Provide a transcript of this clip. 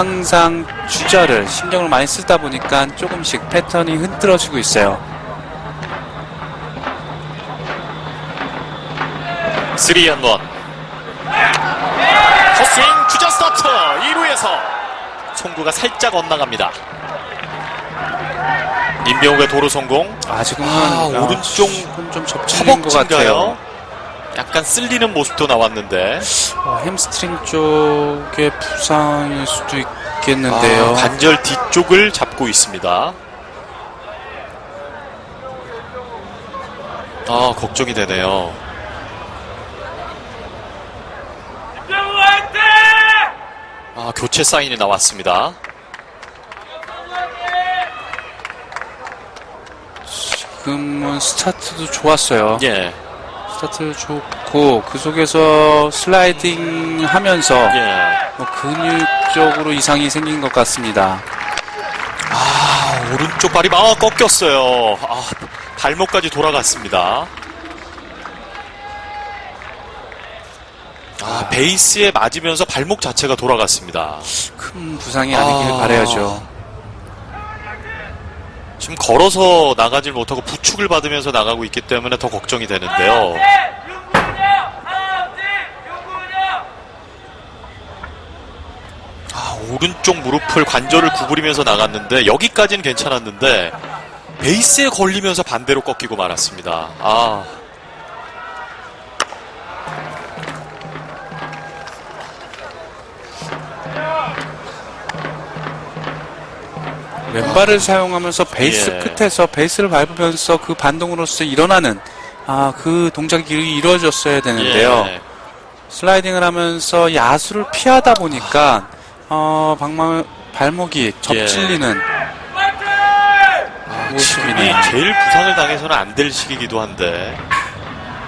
항상 주저를 신경을 많이 쓰다 보니까 조금씩 패턴이 흐트러지고 있어요. 3앤 1. 헛스윙 주자 스타트 2루에서 송구가 살짝 엇나갑니다. 임병욱의 도루 성공. 아 지금은 아, 오른쪽 좀 접질린 것 같아요. 약간 쓸리는 모습도 나왔는데 어, 햄스트링 쪽의 부상일 수도 있겠는데요. 아, 관절 뒤쪽을 잡고 있습니다. 아 걱정이 되네요. 아 교체 사인이 나왔습니다. 지금은 스타트도 좋았어요. 예, 스타트 좋고 그 속에서 슬라이딩 하면서 예. 뭐 근육적으로 이상이 생긴 것 같습니다. 아, 오른쪽 발이 막 꺾였어요. 아, 발목까지 돌아갔습니다. 아, 베이스에 맞으면서 발목 자체가 돌아갔습니다. 큰 부상이 아니길 아. 바라야죠. 지금 걸어서 나가질 못하고 부축을 받으면서 나가고 있기 때문에 더 걱정이 되는데요. 아, 오른쪽 무릎을 관절을 구부리면서 나갔는데 여기까지는 괜찮았는데 베이스에 걸리면서 반대로 꺾이고 말았습니다. 아, 왼발을 사용하면서 베이스 예. 끝에서 베이스를 밟으면서 그 반동으로서 일어나는 아 그 동작이 이루어졌어야 되는데요. 예. 슬라이딩을 하면서 야수를 피하다 보니까 어 방망 발목이 접질리는 지금이 모습이네요. 제일 부상을 당해서는 안 될 시기이기도 한데